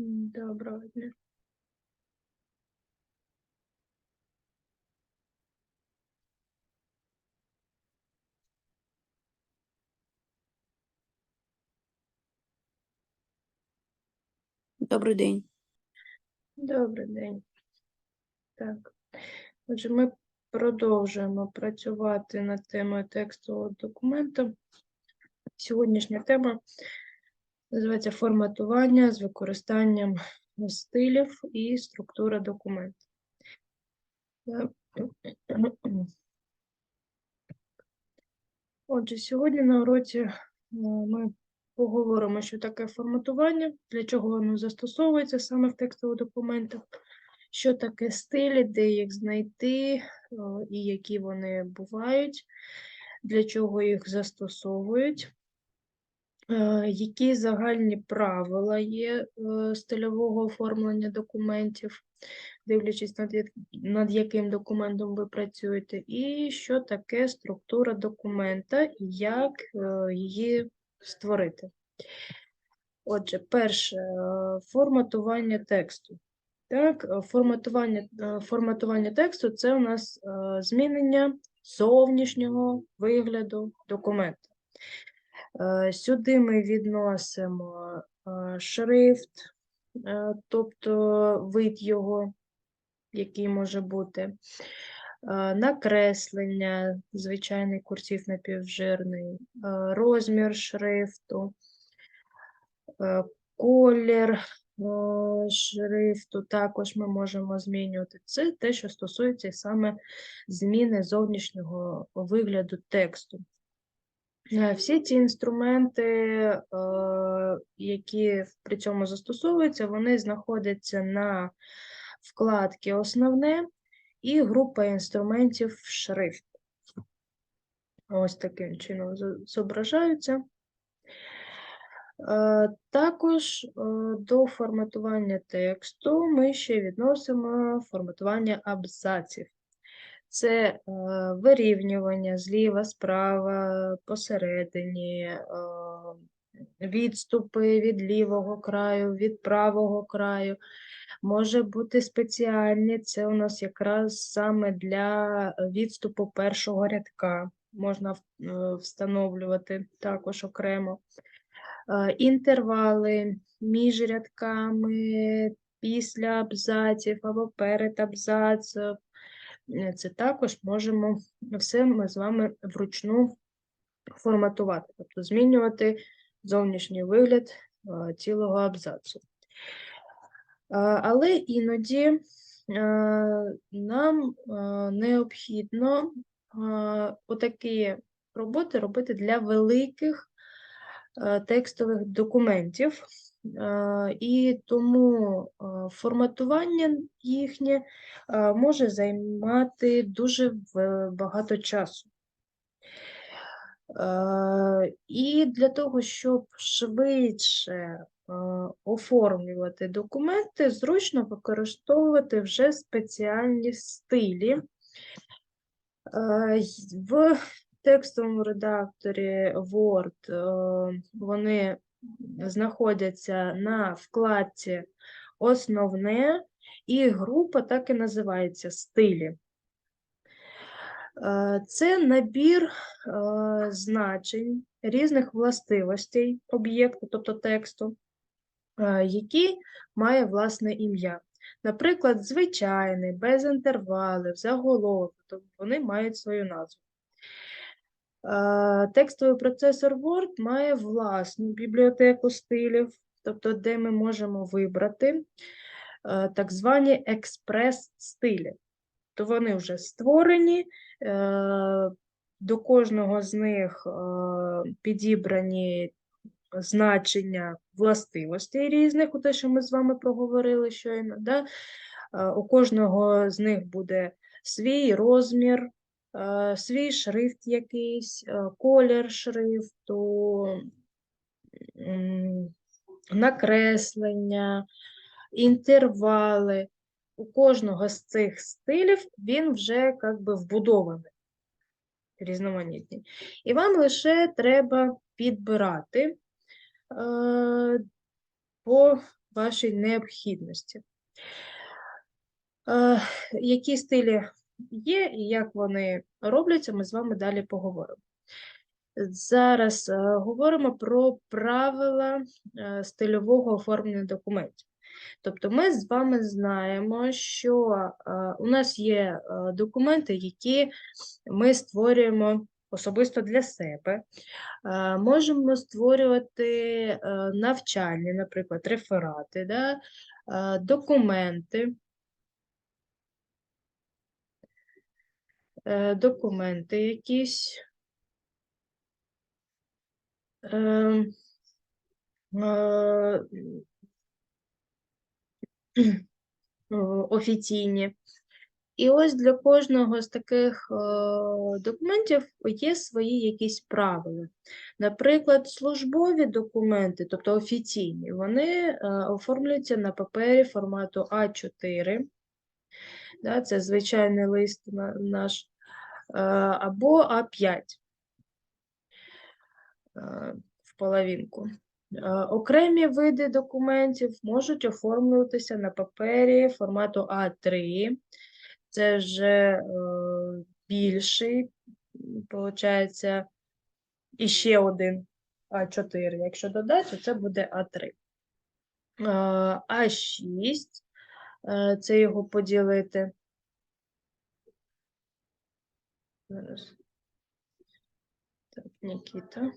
Доброго дня. Добрий день. Добрий день. Так. Отже, ми продовжуємо працювати над темою текстового документу. Сьогоднішня тема називається форматування з використанням стилів і структура документу. Отже, сьогодні на уроці е, ми поговоримо, що таке форматування, для чого воно застосовується саме в текстових документах, що таке стилі, де їх знайти е, і які вони бувають, для чого їх застосовують, які загальні правила є е, стильового оформлення документів, дивлячись над, над яким документом ви працюєте, і що таке структура документа, і як е, її створити. Отже, перше е, форматування тексту. Так, е, форматування, е, форматування тексту це у нас е, змінення зовнішнього вигляду документа. Е, Сюди ми відносимо е, шрифт, е, тобто вид його, який може бути, накреслення, звичайний курсив напівжирний, розмір шрифту, колір шрифту також ми можемо змінювати. Це те, що стосується саме зміни зовнішнього вигляду тексту. Е, Всі ці інструменти, е, які при цьому застосовуються, вони знаходяться на вкладці Основне і група інструментів шрифт. Ось таким чином зображаються. Е, Також до форматування тексту ми ще відносимо форматування абзаців. Це е, вирівнювання зліва, справа, посередині, е, відступи від лівого краю, від правого краю. Може бути спеціальні, це у нас якраз саме для відступу першого рядка. Можна е, встановлювати також окремо. Інтервали між рядками, після абзаців або перед абзацем. Е, Це також можемо все ми з вами вручну форматувати, тобто змінювати зовнішній вигляд е, цілого абзацу. Е, Але іноді нам необхідно отакі роботи робити для великих текстових документів, і тому е, форматування їхнє е, може займати дуже багато часу. Е, І для того, щоб швидше е, оформлювати документи, зручно використовувати вже спеціальні стилі. Е, В текстовому редакторі Word е, вони знаходяться на вкладці Основне, і група так і називається стилі. Е, Це набір е, значень різних властивостей об'єкту, тобто тексту, е, який має власне ім'я. Наприклад, звичайний, без інтервалів, заголовок, тобто вони мають свою назву. Текстовий процесор Word має власну бібліотеку стилів, тобто де ми можемо вибрати е, так звані експрес-стилі. То вони вже створені, е, до кожного з них е, підібрані значення властивостей різних, те, що ми з вами проговорили щойно. Да? У кожного з них буде свій розмір, свій шрифт якийсь, е, колір шрифту, накреслення, інтервали. У кожного з цих стилів він вже як би вбудований, різноманітні. І вам лише треба підбирати е, по вашій необхідності. Е, Які стилі є і як вони робляться, ми з вами далі поговоримо. Зараз е, говоримо про правила е, стильового оформлення документів. Тобто ми з вами знаємо, що е, у нас є документи, які ми створюємо особисто для себе. Можемо створювати навчальні, наприклад, реферати, да? документи. Документи якісь. Е, о, офіційні. І ось для кожного з таких е, документів є свої якісь правила. Наприклад, службові документи, тобто офіційні, вони е, оформлюються на папері формату А4, це звичайний лист наш, е, або А5 е, в половинку. Е, Окремі види документів можуть оформлюватися на папері формату А3. Це вже е, більший, виходить, і ще один А4. Якщо додати, це буде А3. Е, А6, е, це його поділити. Зараз. Так, Нікіта.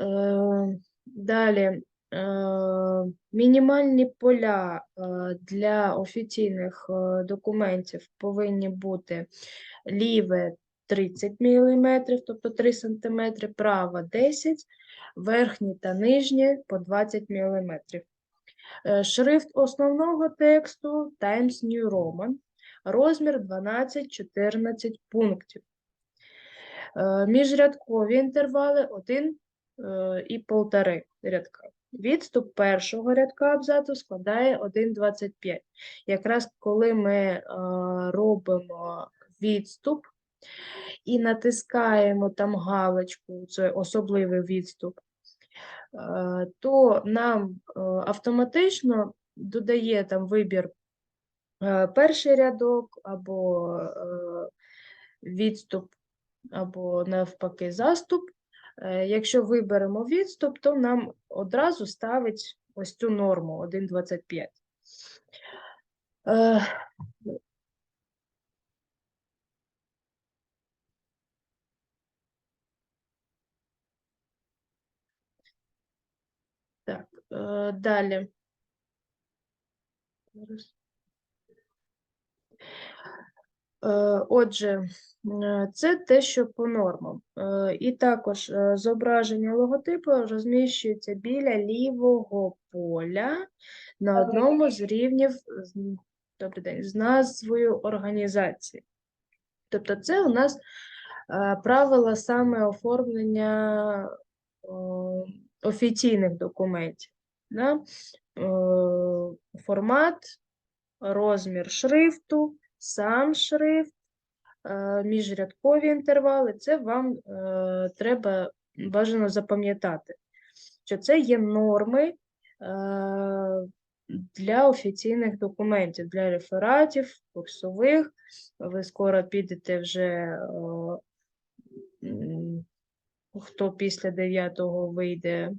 Е, Далі. е, Мінімальні поля е, для офіційних е, документів повинні бути ліве 30 мм, тобто 3 см, праве 10 верхні та нижні по 20 мм. Шрифт основного тексту Times New Roman, розмір 12-14 пунктів. Е, Міжрядкові інтервали 1 е, і 1,5 рядка. Відступ першого рядка абзацу складає 1,25. Якраз коли ми е, робимо відступ і натискаємо там галочку, це особливий відступ, то нам автоматично додає там вибір перший рядок або е, відступ, або навпаки заступ. Е, Якщо виберемо відступ, то нам одразу ставить ось цю норму 1,25. Е, Так, е, далі. Зараз. Е, Отже, е, це те, що по нормам. Е, І також е, зображення логотипу розміщується біля лівого поля на одному з рівнів з, добрий день, з назвою організації. Тобто це у нас е, правила саме оформлення офіційних документів. Да? Е, Формат, розмір шрифту, сам шрифт, е, міжрядкові інтервали. Це вам е, треба бажано запам'ятати, що це є норми е, для офіційних документів, для рефератів, курсових. Ви скоро підете вже, хто після 9-го вийде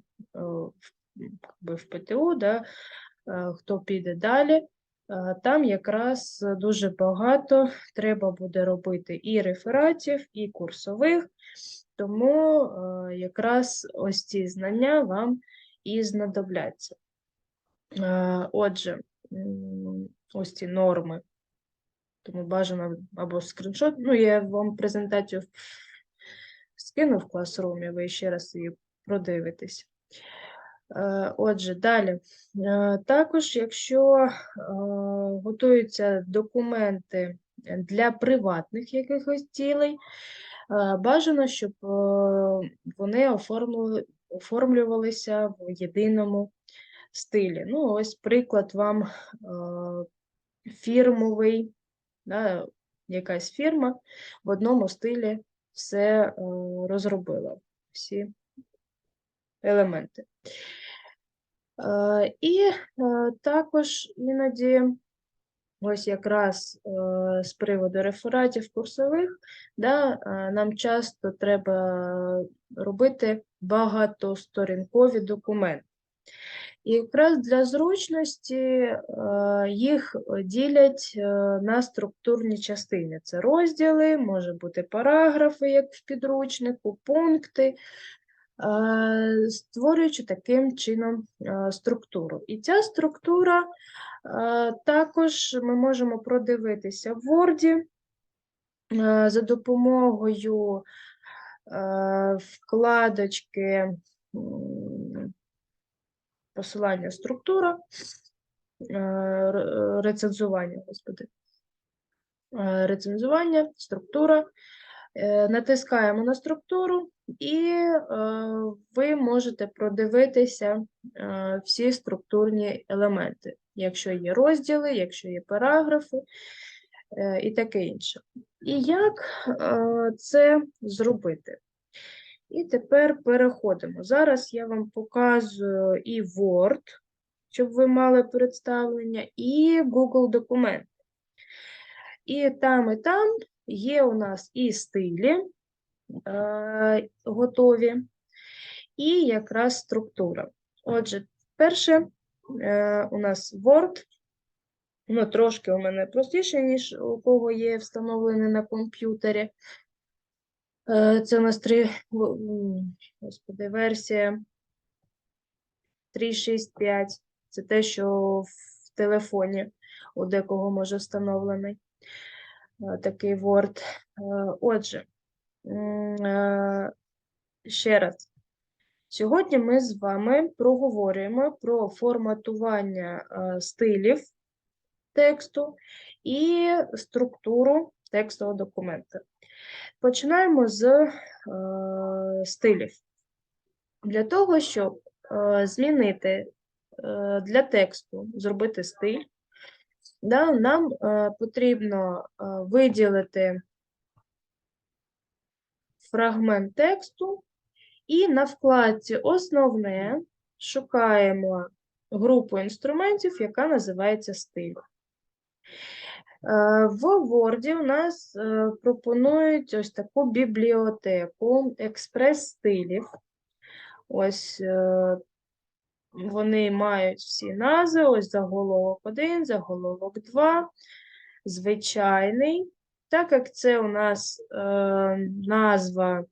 в, ПТУ, да, хто піде далі. Е, Там якраз дуже багато треба буде робити і рефератів, і курсових, тому е, якраз ось ці знання вам і знадобляться. Е, Отже, ось ці норми. Тому бажано або скріншот. Ну, я вам презентацію скину в класрумі, ви ще раз її продивитесь. Е, Отже, далі. Е, Також, якщо е, готуються документи для приватних якихось цілей, бажано, щоб вони оформлювалися в єдиному стилі. Ну, ось приклад вам фірмовий, да, якась фірма в одному стилі все розробила. Всі елементи. І е, також іноді, ось якраз е, з приводу рефератів курсових, да, е, нам часто треба робити багатосторінкові документи. І якраз для зручності е, їх ділять е, на структурні частини. Це розділи, може бути параграфи, як в підручнику, пункти, створюючи таким чином е, структуру. І ця структура е, також ми можемо продивитися в Word е, за допомогою е, вкладочки посилання структура, е, рецензування, господи. Е, Рецензування, структура. Е, Натискаємо на структуру, і е, ви можете продивитися е, всі структурні елементи, якщо є розділи, якщо є параграфи е, і таке інше. І як це зробити? І тепер переходимо. Зараз я вам показую і Word, щоб ви мали представлення, і Google документ. І там, і там є у нас і стилі е, готові, і якраз структура. Отже, перше е, у нас Word. Ну, трошки у мене простіше, ніж у кого є встановлений на комп'ютері. Е, Це у нас три, господи, версія 3.6.5. Це те, що в телефоні у декого може встановлений такий Word. Отже, ще раз. Сьогодні ми з вами проговорюємо про форматування е, стилів тексту і структуру текстового документа. Починаємо з е, стилів. Для того, щоб е, змінити е, для тексту, зробити стиль, нам е, потрібно е, виділити фрагмент тексту і на вкладці Основне шукаємо групу інструментів, яка називається стиль. Е, В Word у нас е, пропонують ось таку бібліотеку експрес-стилів. Ось е, вони мають всі назви, ось заголовок 1, заголовок 2, звичайний. Так як це у нас е, назва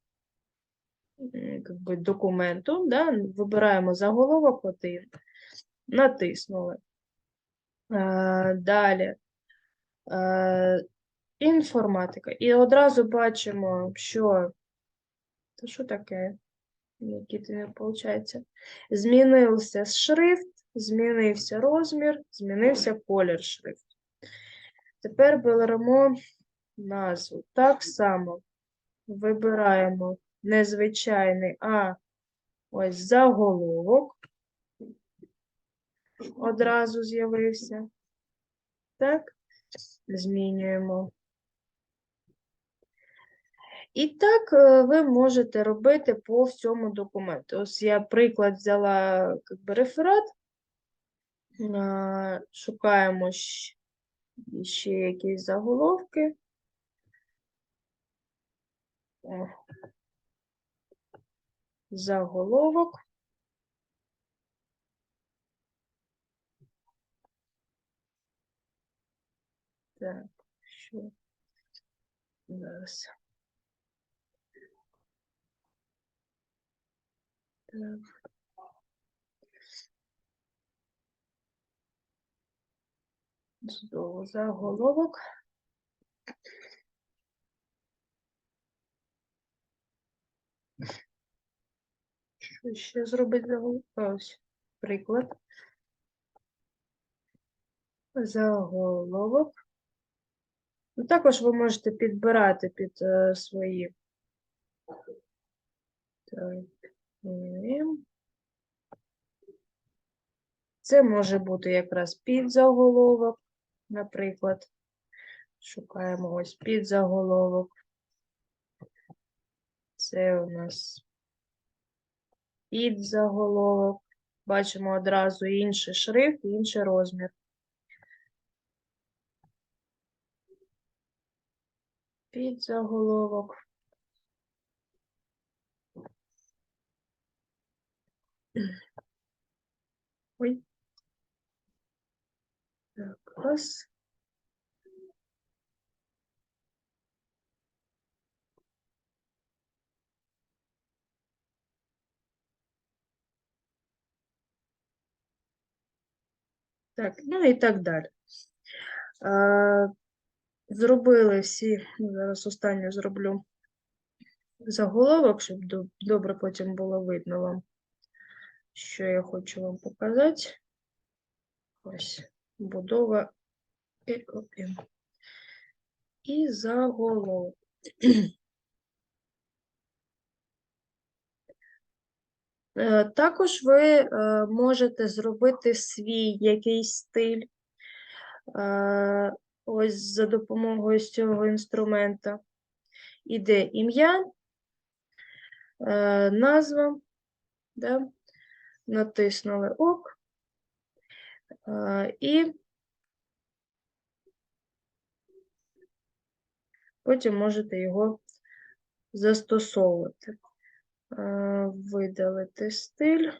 м, как би, документу, да, вибираємо заголовок 1, натиснули. Е, Далі е, інформатика. І одразу бачимо, що. Та що таке? Який не виходить? Змінився шрифт, змінився розмір, змінився колір шрифту. Тепер беремо назву. Так само вибираємо незвичайний, а ось заголовок. Одразу з'явився. Так, змінюємо. І так е, ви можете робити по всьому документу. Ось я приклад взяла би, реферат. Шукаємо ще якісь заголовки. Заголовок. Так, що зараз. Так. Знову заголовок. Що ще зробити заголовок? Ось приклад. Заголовок. Ну, також ви можете підбирати під е, свої. Так. Це може бути якраз підзаголовок, наприклад. Шукаємо ось підзаголовок. Це у нас під заголовок. Бачимо одразу інший шрифт, інший розмір. Під заголовок. Ой. Так, раз. Так, ну і так далі. Е, Зробили всі, ну, зараз останню зроблю заголовок, щоб добре потім було видно вам, що я хочу вам показати. Ось, будова ІОМ. І заголовок. Також ви е, можете зробити свій якийсь стиль. Е, Ось за допомогою цього інструмента. Іде ім'я, е, назва, да? натиснули ок. Е, І потім можете його застосовувати. Е, Видалити стиль.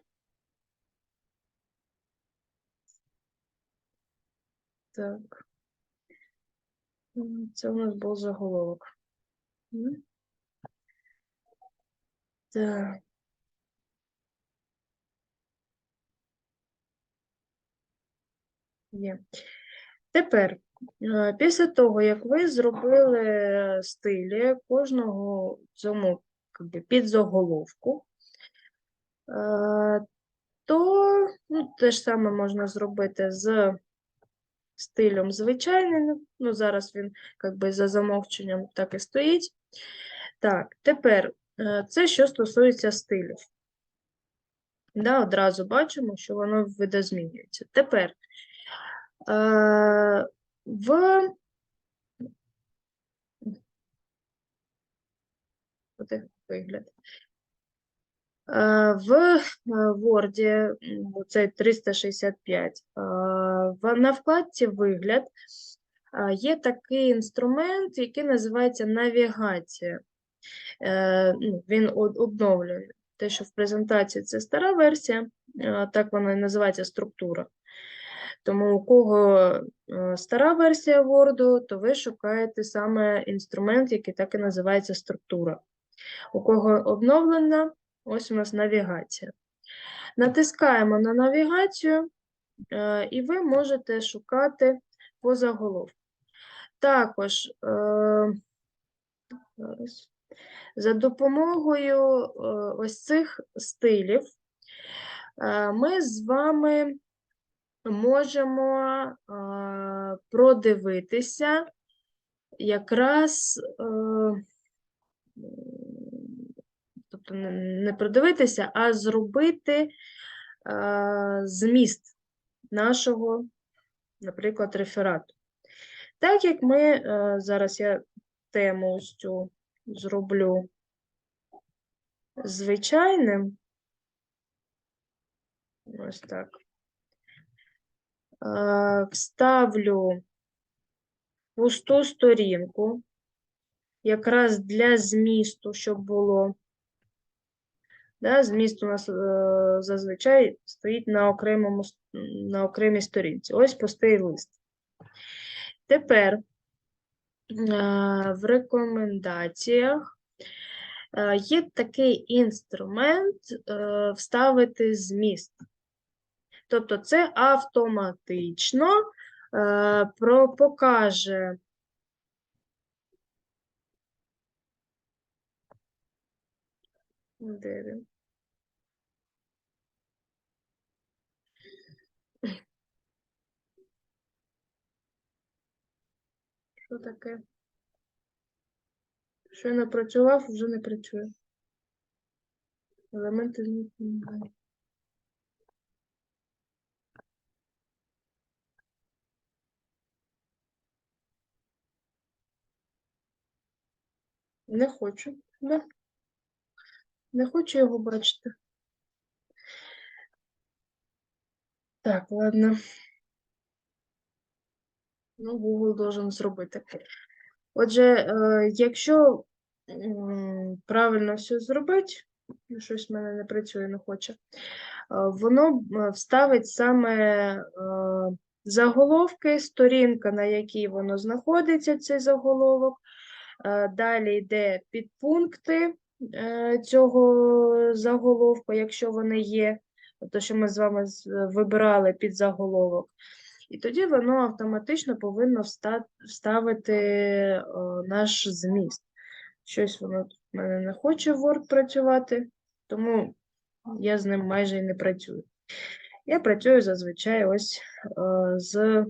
Так. Це у нас був заголовок. Так. Є. Тепер, е, після того, як ви зробили стилі кожного цьому как би, підзаголовку, е, то ну, те ж саме можна зробити з стилем звичайним. Ну, зараз він как би, за замовченням так і стоїть. Так, тепер е, це що стосується стилів. Да, одразу бачимо, що воно видозмінюється. Тепер е, в вигляд. Е, В е, Word, оцей 365, е, на вкладці Вигляд є такий інструмент, який називається навігація. Ну, Він од- обновлений. Те, що в презентації це стара версія, так вона і називається структура. Тому у кого стара версія Word, то ви шукаєте саме інструмент, який так і називається структура. У кого обновлена, ось у нас навігація. Натискаємо на навігацію, е, і ви можете шукати по заголовку. Також е, за допомогою е, ось цих стилів ми з вами можемо продивитися якраз. Тобто не продивитися, а зробити е, зміст нашого, наприклад, реферату. Так як ми е, зараз я тему ось цю зроблю звичайним, ось так, е, вставлю пусту сторінку, якраз для змісту, щоб було. Да, зміст у нас е, зазвичай стоїть на, окремому, на окремій сторінці. Ось пустий лист. Тепер е, в рекомендаціях е, є такий інструмент е, вставити зміст. Тобто це автоматично е, про, покаже Де? Що таке? Що я напрацював, вже не працює. Елементи немає. Не хочу. Да. Не хочу його бачити. Так, ладно. Ну, Google должен зробити. Отже, е, якщо правильно все зробити, ну, щось в мене не працює, не хоче, е, воно вставить саме е, заголовки, сторінка, на якій воно знаходиться, цей заголовок. Далі йде підпункти цього заголовку, якщо вони є, то що ми з вами вибирали під заголовок. І тоді воно автоматично повинно вста- вставити е, наш зміст. Щось воно в мене не хоче Word працювати, тому я з ним майже і не працюю. Я працюю зазвичай ось е, з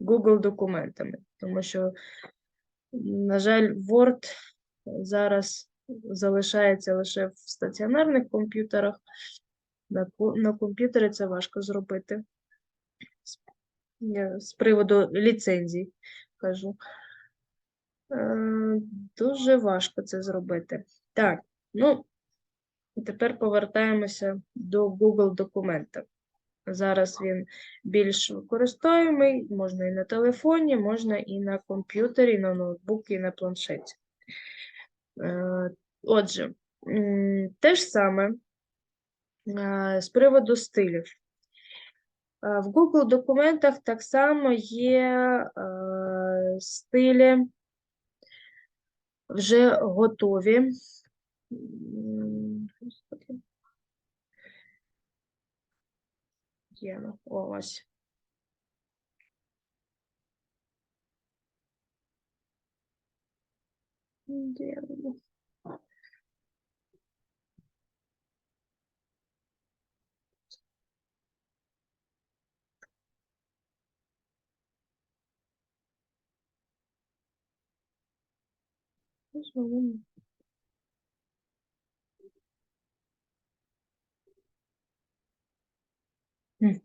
Google документами, тому що, на жаль, Word зараз залишається лише в стаціонарних комп'ютерах. На, на комп'ютері це важко зробити. Я з приводу ліцензій кажу. Е, Дуже важко це зробити. Так, ну, тепер повертаємося до Google документа. Зараз він більш використовуємий, можна і на телефоні, можна і на комп'ютері, і на ноутбуці, і на планшеті. Е, Отже, те ж саме е, з приводу стилів. Е, В Google документах так само є стилі вже готові. Є, ну, ось. Де воно? Ось воно. М.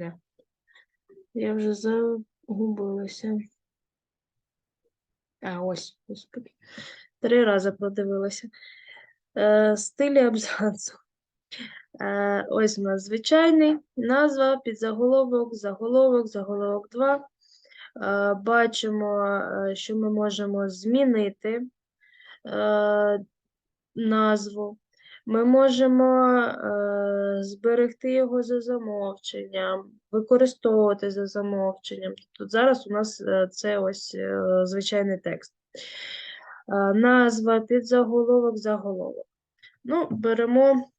Не. Я вже загубилася. А, ось, господи. Три рази продивилася. Е, стилі абзацу. Е, ось у нас звичайний, назва, підзаголовок, заголовок, заголовок 2. Е, бачимо, е, що ми можемо змінити е, назву. Ми можемо е, зберегти його за замовченням, використовувати за замовченням. Тут зараз у нас е, це ось е, звичайний текст. Е, назва, підзаголовок, заголовок. Ну, беремо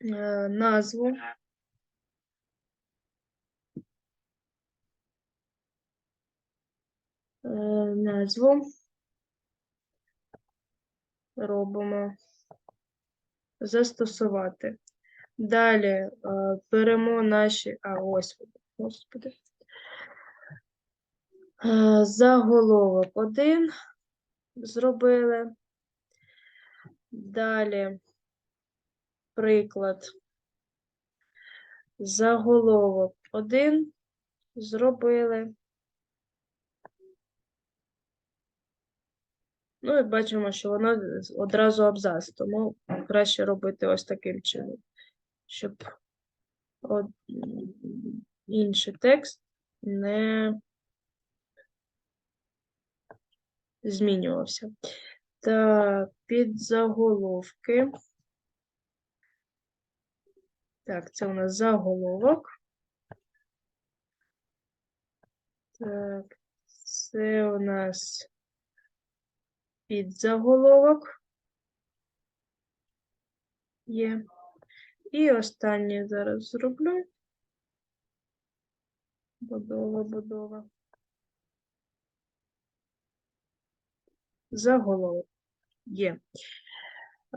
е, назву. Е, назву робимо застосувати. Далі е, беремо наші, а ось, господи. Е, Заголовок один зробили. Далі приклад. Заголовок один зробили. Ну і бачимо, що воно одразу абзац, тому краще робити ось таким чином, щоб од- інший текст не змінювався. Так, підзаголовки. Так, це у нас заголовок. Так, це у нас підзаголовок. Є. І останнє зараз зроблю. Будова, будова. Заголовок. Є.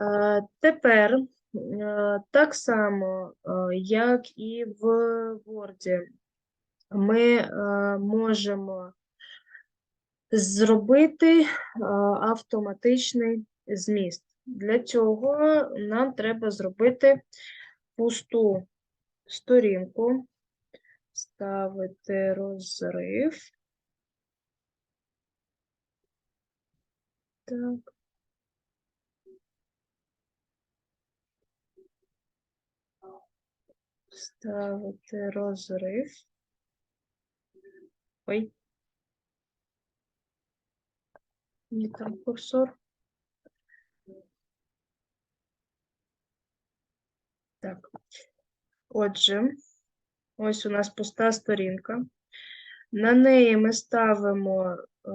Е, Тепер е, так само, е, як і в Word, ми можемо зробити е, автоматичний зміст. Для цього нам треба зробити пусту сторінку, ставити розрив. Так. Ставити розрив. Ой. Ні, там курсор. Так. Отже, ось у нас пуста сторінка. На неї ми ставимо е,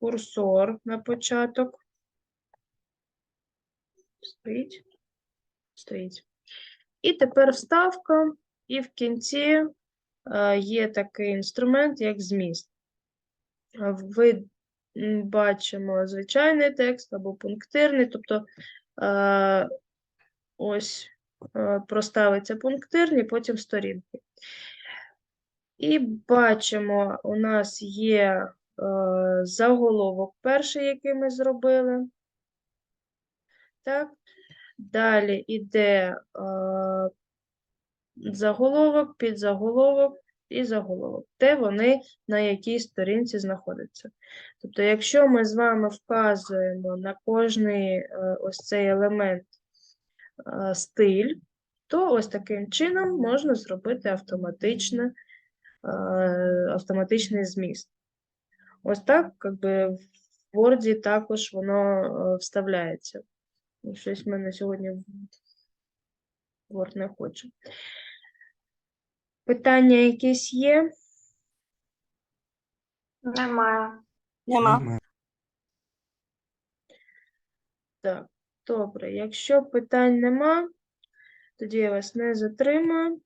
курсор на початок. Стоїть? Стоїть. І тепер вставка, і в кінці е, є такий інструмент, як зміст. Ви бачимо звичайний текст або пунктирний, тобто е, ось е, проставиться пунктирні, потім сторінки. І бачимо, у нас є е, заголовок перший, який ми зробили. Так. Далі йде е, заголовок, підзаголовок і заголовок, де вони на якій сторінці знаходяться. Тобто, якщо ми з вами вказуємо на кожний е, ось цей елемент е, стиль, то ось таким чином можна зробити автоматичне, е, автоматичний зміст. Ось так, якби в Word також воно вставляється. Щось в мене сьогодні Word не хоче. Питання якісь є? Немає. Нема. Так, добре. Якщо питань нема, тоді я вас не затримую.